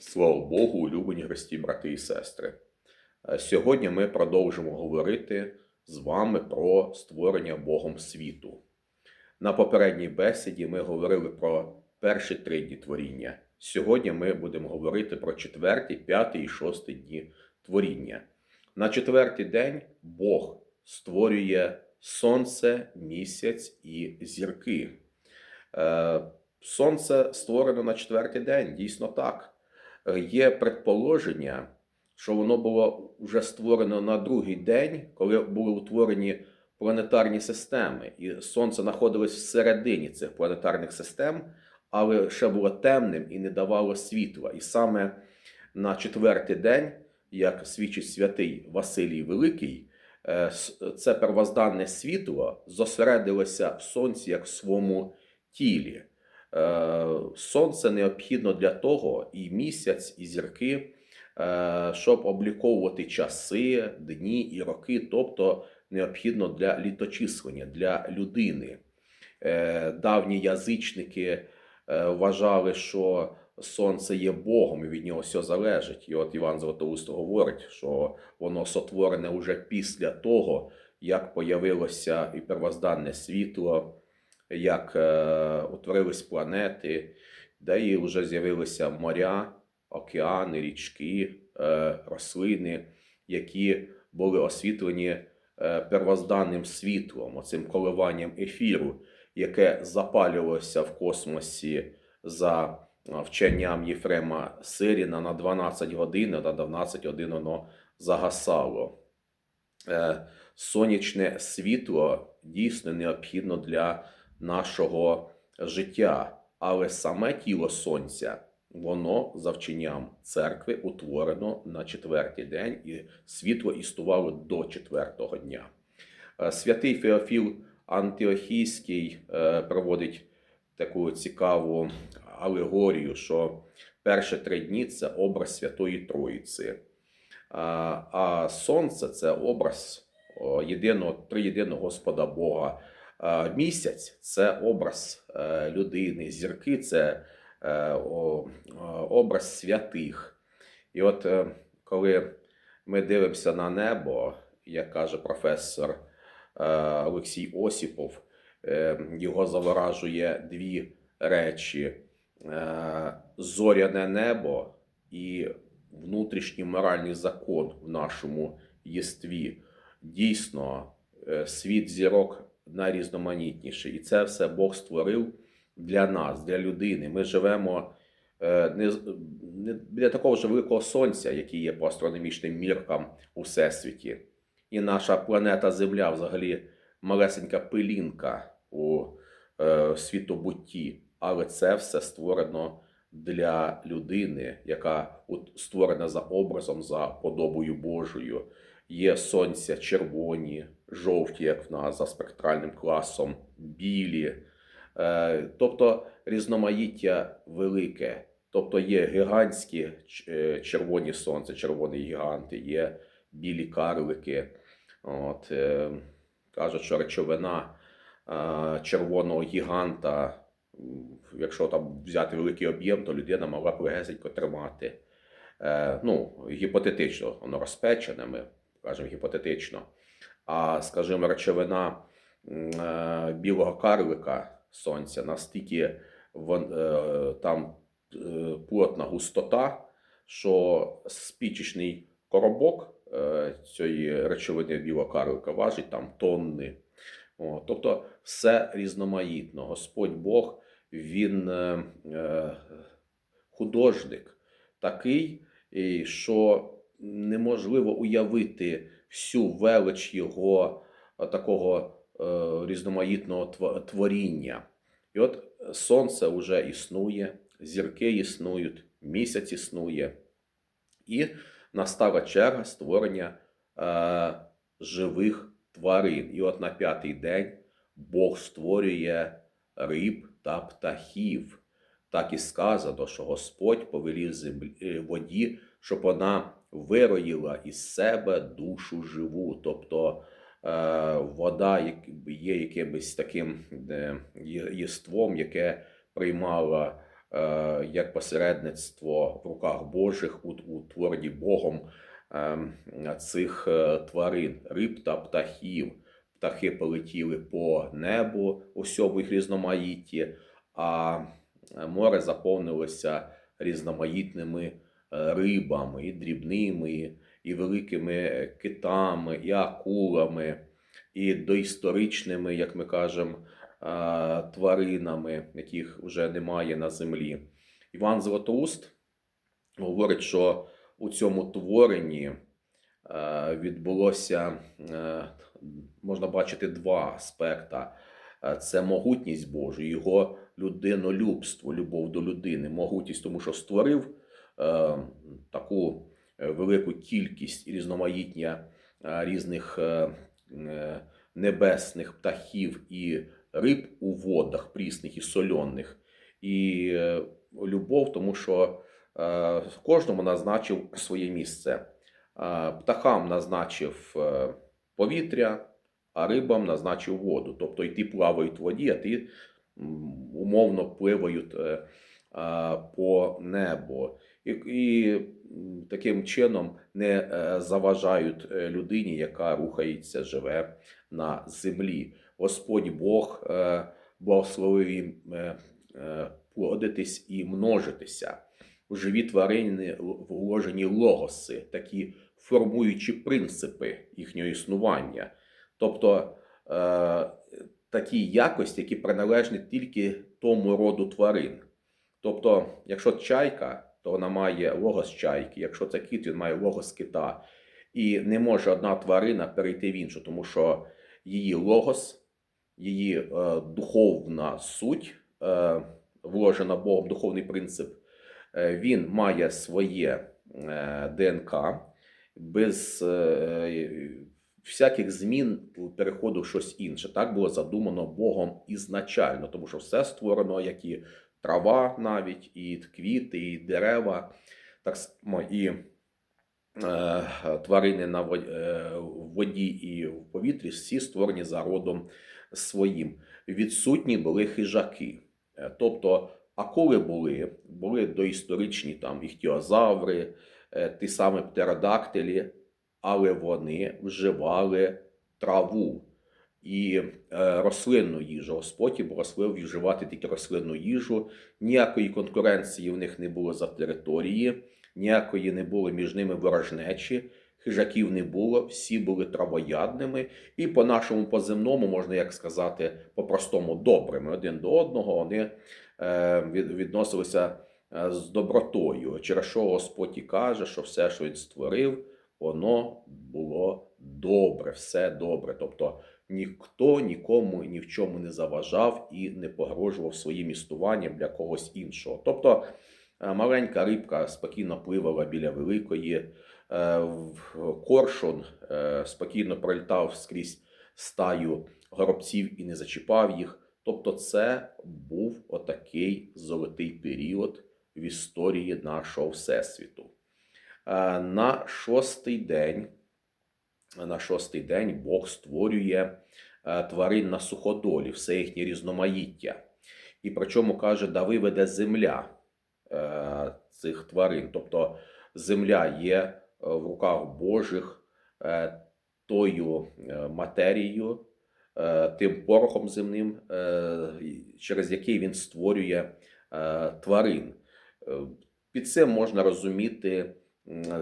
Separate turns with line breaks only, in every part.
Слава Богу, улюблені Христі, брати і сестри. Е, Сьогодні ми продовжимо говорити з вами про створення Богом світу. На попередній бесіді ми говорили про перші три дні творіння. Сьогодні ми будемо говорити про четвертий, п'ятий і шостий дні творіння. На четвертий день Бог створює сонце, місяць і зірки. Е, Сонце створено на четвертий день, дійсно так. Е, Є предположення, що воно було вже створено на другий день, коли були утворені планетарні системи, і Сонце знаходилось всередині цих планетарних систем, але ще було темним і не давало світла. І саме на четвертий день, як свідчить святий Василій Великий, е, це первозданне світло зосередилося в сонці як в своєму тілі. Е, Сонце необхідно для того, і місяць, і зірки, е, щоб обліковувати часи, дні і роки, тобто необхідно для літочислення, для людини. Е, Давні язичники вважали, що сонце є Богом і від нього все залежить. І от Іван Златоуст говорить, що воно сотворене уже після того, як появилося і первозданне світло як е, утворились планети, де і вже з'явилися моря, океани, річки, е, рослини, які були освітлені е, первозданним світлом, оцим коливанням ефіру, яке запалювалося в космосі за вченням Єфрема Сиріна на 12 годин, на 12 годин воно загасало. Сонячне світло дійсно необхідно для нашого життя, але саме тіло сонця, воно за вченням церкви утворено на четвертий день, і світло існувало до четвертого дня. Е, Святий Феофіл Антиохійський е, проводить таку цікаву алегорію, що перші три дні це образ Святої Троїці. А, а сонце це образ єдиного триєдиного Господа Бога. А, Місяць це образ е, людини, зірки це е, образ святих. І от е, коли ми дивимося на небо, як каже професор е, Олексій Осіпов, е, його заворажує дві речі: Е, зоряне небо і внутрішній моральний закон в нашому єстві. Дійсно, е, світ зірок найрізноманітніший. І це все Бог створив для нас, для людини. Ми живемо е, не, не біля такого ж великого сонця, який є по астрономічним міркам у всесвіті. І наша планета Земля взагалі малесенька пилінка у е, світобутті. Але це все створено для людини, яка створена за образом, за подобою Божою. Є сонця червоні, жовті, як в нас, за спектральним класом, білі. Е, тобто різноманіття велике. Тобто є гігантські е, червоні сонця, червоні гіганти, є білі карлики. От, е, кажуть, що речовина червоного гіганта, якщо там взяти великий об'єм, то людина могла легесенько тримати. Ну, гіпотетично, воно розпечене, ми кажемо гіпотетично. А, скажімо, речовина е, білого карлика сонця настільки е, там е, плотна густота, що спічечний коробок цієї речовини білого карлика важить там тонни. Тобто все різноманітно. Господь Бог, він художник такий, що неможливо уявити всю велич його е, такого е, різноманітного творіння. І от сонце вже існує, зірки існують, місяць існує. І настала черга створення е, живих тварин. І от на п'ятий день Бог створює риб та птахів. Так і сказано, що Господь повелів землі, е, воді, щоб вона вироїла із себе душу живу. Тобто е, вода є якимось таким е, єством, яке приймала е, як посередництво в руках Божих у, творенні Богом е, цих тварин, риб та птахів. Птахи полетіли по небу у всьому їх різноманітті, а море заповнилося різноманітними рибами, і дрібними, і великими китами, і акулами, і доісторичними, як ми кажемо, тваринами, яких вже немає на землі. Іван Златоуст говорить, що у цьому творенні відбулося, можна бачити два аспекта. Е, Це могутність Божу, його людинолюбство, любов до людини, могутність, тому що створив таку е, велику кількість і різноманіття е, різних е, е, небесних птахів і риб у водах прісних і сольоних. І е, любов, тому що е, кожному назначив своє місце. Е, Птахам назначив е, повітря, а рибам назначив воду. Тобто і ті плавають в воді, а м, умовно пливають е, по небу. І, і таким чином не е, заважають е, людині, яка рухається, живе на землі. Господь Бог е, благословив їм плодитись і множитися. У живі тварини вложені логоси, такі формуючі принципи їхнього існування. Тобто такі якості, які приналежні тільки тому роду тварин. Тобто, якщо чайка, то вона має логос чайки, якщо це кіт, він має логос кита. І не може одна тварина перейти в іншу, тому що її логос, її е, духовна суть, е, вложена Богом, духовний принцип, е, він має своє е, ДНК без е, всяких змін переходу в щось інше. Так було задумано Богом ізначально, тому що все створено, як і трава навіть, і квіти, і дерева, так само і е, тварини на воді, е, воді і в повітрі, всі створені за родом своїм. Відсутні були хижаки. Е, Тобто, акули були, були доісторичні там іхтіозаври, е, ті самі птеродактилі, але вони вживали траву і е, рослинну їжу. Господь благословив вживати тільки рослинну їжу. Ніякої конкуренції в них не було за території, ніякої не було між ними ворожнечі. Хижаків не було, всі були травоядними, і по нашому поземному, можна як сказати, по-простому добрими один до одного вони е, відносилися е, з добротою, через що Господь і каже, що все, що він створив, воно було добре, все добре. Тобто ніхто нікому ні в чому не заважав і не погрожував своїм існуванням для когось іншого. Тобто е, маленька рибка спокійно пливала біля великої, е, коршун е, спокійно пролітав скрізь стаю горобців і не зачіпав їх. Тобто, це був отакий золотий період в історії нашого всесвіту. На шостий день, на шостий день Бог створює е, тварин на суходолі, все їхнє різноманіття. І причому каже, да виведе земля е, цих тварин. Тобто земля є е, в руках Божих тою матерією, тим порохом земним, через який він створює тварин. Під цим можна розуміти,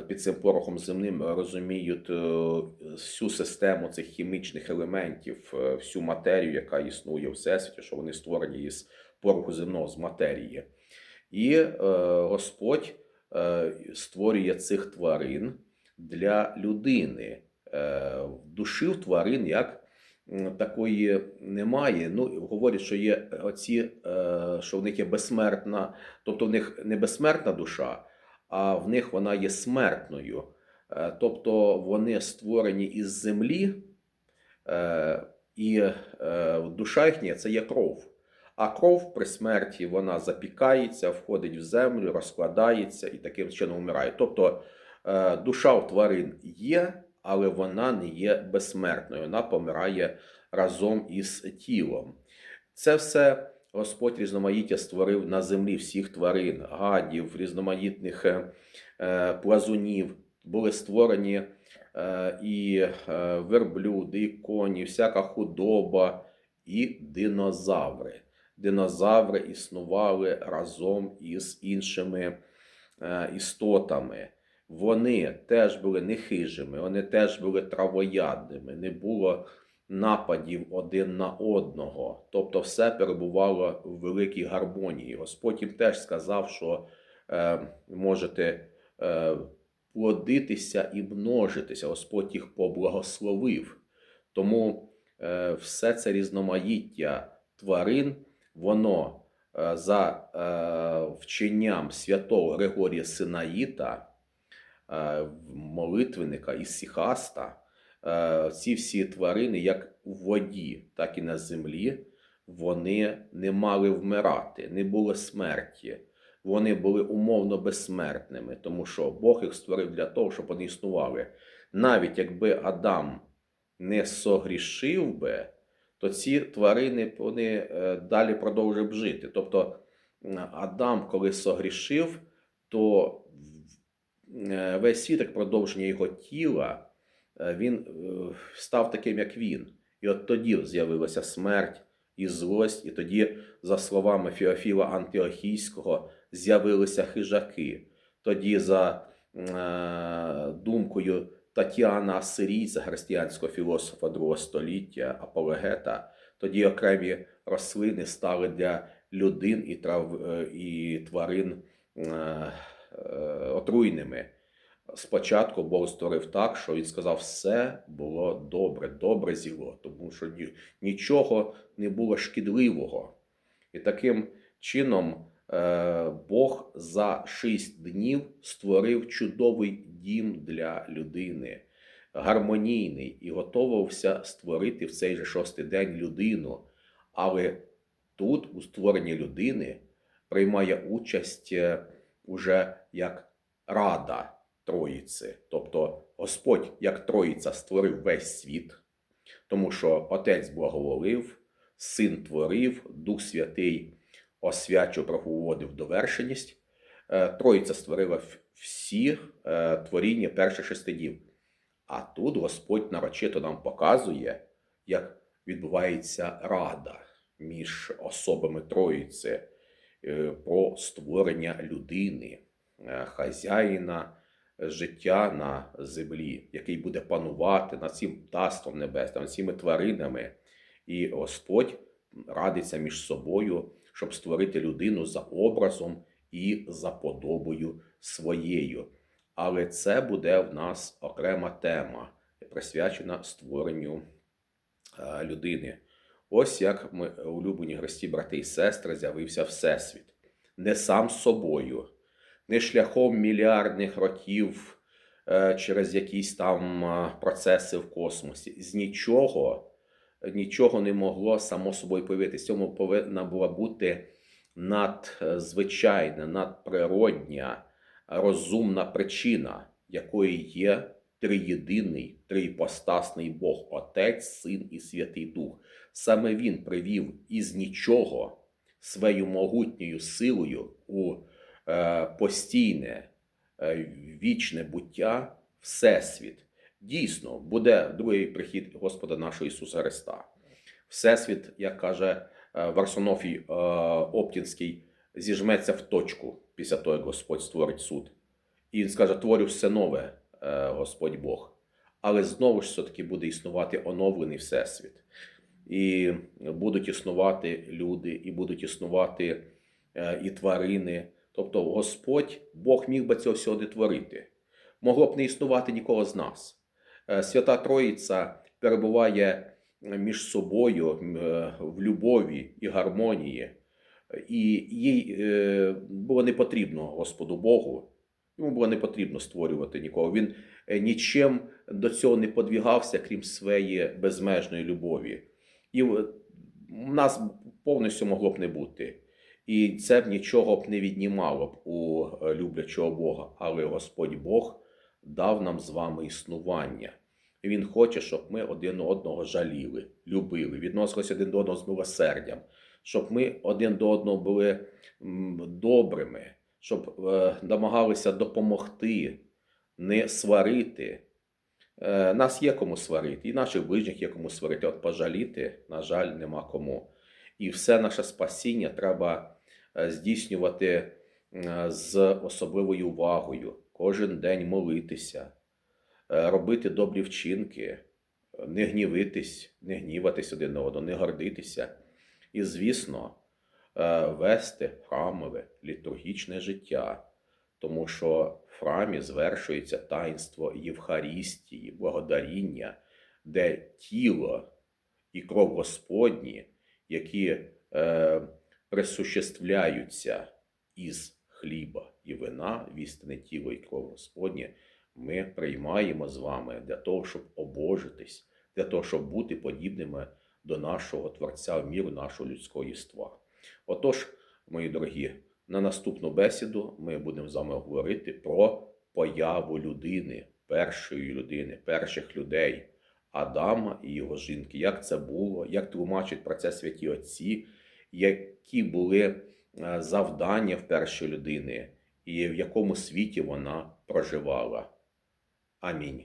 під цим порохом земним розуміють е, всю систему цих хімічних елементів, е, всю матерію, яка існує у всесвіті, що вони створені із пороху земного, з матерії. І е, Господь створює цих тварин для людини. Душі в тварин як такої немає. Ну, говорять, що є оці, що в них є безсмертна, тобто в них не безсмертна душа, а в них вона є смертною. Е, Тобто вони створені із землі, е, і е, душа їхня це є кров. А кров при смерті вона запікається, входить в землю, розкладається і таким чином вмирає. Тобто душа у тварин є, але вона не є безсмертною. Вона помирає разом із тілом. Це все Господь різноманіття створив на землі всіх тварин, гадів, різноманітних е, е, плазунів. Були створені е, і верблюди, і коні, всяка худоба, і динозаври. Динозаври існували разом із іншими істотами. Вони теж були нехижими, вони теж були травоядними, не було нападів один на одного. Тобто все перебувало в великій гармонії. Господь їм теж сказав, що е, можете е, плодитися і множитися. Господь їх поблагословив. Тому е, все це різноманіття тварин, воно е, за е, вченням святого Григорія Синаїта, е, молитвенника і сіхаста, ці всі тварини, як у воді, так і на землі, вони не мали вмирати, не було смерті. Вони були умовно безсмертними, тому що Бог їх створив для того, щоб вони існували. Навіть якби Адам не согрішив би, то ці тварини вони е, далі продовжили б жити. Тобто Адам, коли согрішив, то е, весь світ, як продовження його тіла, е, він е, став таким, як він. І от тоді з'явилася смерть і злость, і тоді, за словами Феофіла Антиохійського, з'явилися хижаки. Тоді, за е, думкою Тетяна Асирійця, християнського філософа другого століття, апологета, тоді окремі рослини стали для людин і, трав, е, і тварин е, е, отруйними. Спочатку Бог створив так, що він сказав, все було добре, добре зіло, тому що нічого не було шкідливого. І таким чином е, Бог за шість днів створив чудовий дім для людини, гармонійний, і готовився створити в цей же шостий день людину. Але тут, у створенні людини, приймає участь е, уже як рада Троїці. Тобто Господь, як Троїця, створив весь світ, тому що Отець благоволив, Син творив, Дух Святий освячив, проводив довершеність. Е, Троїця створила всі е, творіння перших шести днів. А тут Господь нарочито нам показує, як відбувається рада між особами Троїці е, про створення людини, хазяїна життя на землі, який буде панувати над цим птаством небесним, над цими тваринами. І Господь радиться між собою, щоб створити людину за образом і за подобою своєю. Але це буде в нас окрема тема, присвячена створенню е, людини. Ось як ми, улюблені гості, брати і сестри, з'явився Всесвіт. Не сам собою, не шляхом мільярдних років е, через якісь там е, процеси в космосі. З нічого, нічого не могло само собою появитися. Цьому повинна була бути надзвичайна, надприродня, розумна причина, якої є триєдиний, триіпостасний Бог, Отець, Син і Святий Дух. Саме Він привів із нічого своєю могутньою силою у постійне е, вічне буття Всесвіт. Дійсно, буде другий прихід Господа нашого Ісуса Христа. Всесвіт, як каже е, Варсонофій е, Оптінський, зіжметься в точку після того, як Господь створить суд. І він скаже: творю все нове, е, Господь Бог. Але знову ж все-таки буде існувати оновлений Всесвіт. І будуть існувати люди, і будуть існувати е, і тварини. Тобто Господь, Бог міг би цього всього не творити. Могло б не існувати нікого з нас. Е, Свята Троїця перебуває між собою е, в любові і гармонії, і їй е, було не потрібно Господу Богу. Йому було не потрібно створювати нікого. Він е, нічим до цього не подвігався, крім своєї безмежної любові. І в нас повністю могло б не бути. І це б нічого б не віднімало б у е, люблячого Бога. Але Господь Бог дав нам з вами існування. Він хоче, щоб ми один одного жаліли, любили, відносилися один до одного з милосердям. щоб ми один до одного були добрими, щоб е, намагалися допомогти, не сварити. Е, Нас є кому сварити, і наших ближніх є кому сварити. От пожаліти, на жаль, нема кому. І все наше спасіння треба здійснювати е, з особливою увагою, кожен день молитися, е, робити добрі вчинки, не гнівитись, не гніватись один одного, не гордитися. І, звісно, е, вести храмове літургічне життя, тому що в храмі звершується таїнство Євхарістії, благодаріння, де тіло і кров Господні, які е, присуществляються із хліба і вина, вістине тіло і кров Господнє, ми приймаємо з вами для того, щоб обожитись, для того, щоб бути подібними до нашого Творця в міру нашого людського єства. Отож, мої дорогі, на наступну бесіду ми будемо з вами говорити про появу людини, першої людини, перших людей, Адама і його жінки. Як це було, як тлумачать про це святі отці, які були е, завдання в першої людини, і в якому світі вона проживала. Амінь.